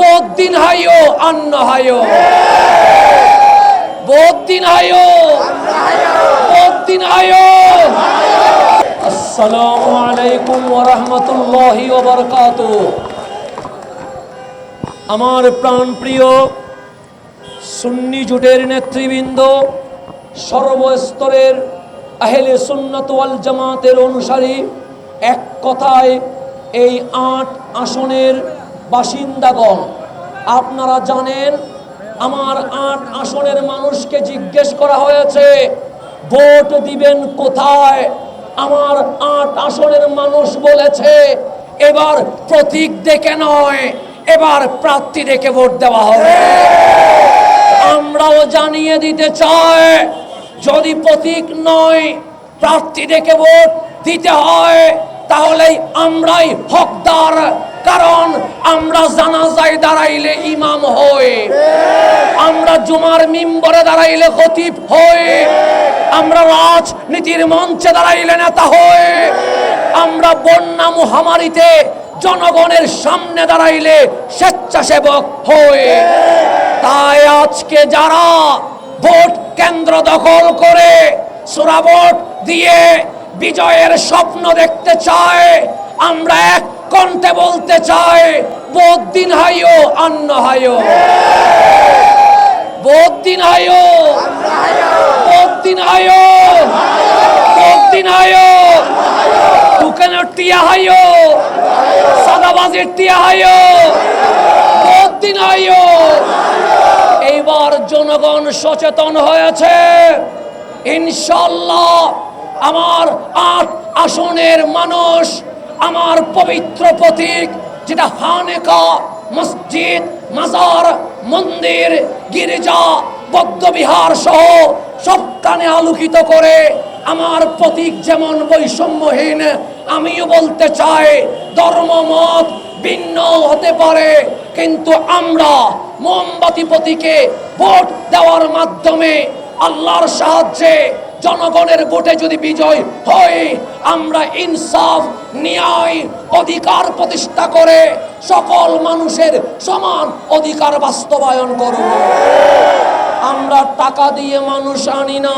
বদিন হাইও অন্ন হাইও বদিন হাইও বদিন হাইও আসসালামু আলাইকুম ওয়া রাহমাতুল্লাহি ওয়া বারাকাতু আমার প্রাণপ্রিয় সুন্নি জোটের নেতৃবৃন্দ, সর্বস্তরের আহলে সুন্নাত ওয়াল জামাতের অনুসারী, এক কথায় এই আট আসনের বাসিন্দাগণ, আপনারা জানেন আমার আট আসনের মানুষকে জিজ্ঞেস করা হয়েছে, ভোট দিবেন কোথায়? আমার আট আসনের মানুষ বলেছে, এবার প্রতীক দেখে নয়, এবার প্রার্থী দেখে ভোট দেওয়া হবে। আমরাও জানিয়ে দিতে চাই, যদি প্রতীক নয়, প্রার্থী দেখে ভোট দিতে হয় তাহলে আমরাই হকদার। কারণ আমরা জানাজায় দাঁড়াইলে ইমাম হই। আমরা জুমার মিম্বরে দাঁড়াইলে খতিব হই। আমরা রাজনীতির মঞ্চে দাঁড়াইলে নেতা হই। আমরা বন্যা মহামারীতে জনগণের সামনে দাঁড়াইলে স্বেচ্ছাসেবক হয়ে তাই আজকে যারা ভোট কেন্দ্র দখল করে সুরা ভোট দিয়ে বিজয়ের স্বপ্ন দেখতে চায়, আমরা এক কণ্ঠে বলতে চায়, বোধ দিন হাইও অন্ন হাইও বোধ দিন হাইও বোধ দিন হাইও বোধ দিন হাইও দোকানের টিয়া হাইও সাদাবাজির টিয়া হাইও বোধ দিন হাইও এইবার জনগণ সচেতন হয়েছে ইনশাল্লাহ আমার আট আসনের মানুষ আমার পবিত্র প্রতীক, যেটা হানেকা, মসজিদ, মাজার, মন্দির, গির্জা, বৌদ্ধবিহার সহ সবখানে আলোকিত করে আমার প্রতীক যেমন বৈষম্যহীন, আমিও বলতে চাই ধর্মমত ভিন্ন হতে পারে, কিন্তু আমরা মোমবাতি প্রতীকে ভোট দেওয়ার মাধ্যমে আল্লাহর সাহায্যে জনগণের ভোটে যদি বিজয় হয়, আমরা ইনসাফ, ন্যায় অধিকার প্রতিষ্ঠা করে সকল মানুষের সমান অধিকার বাস্তবায়ন করব। আমরা টাকা দিয়ে মানুষ আনি না।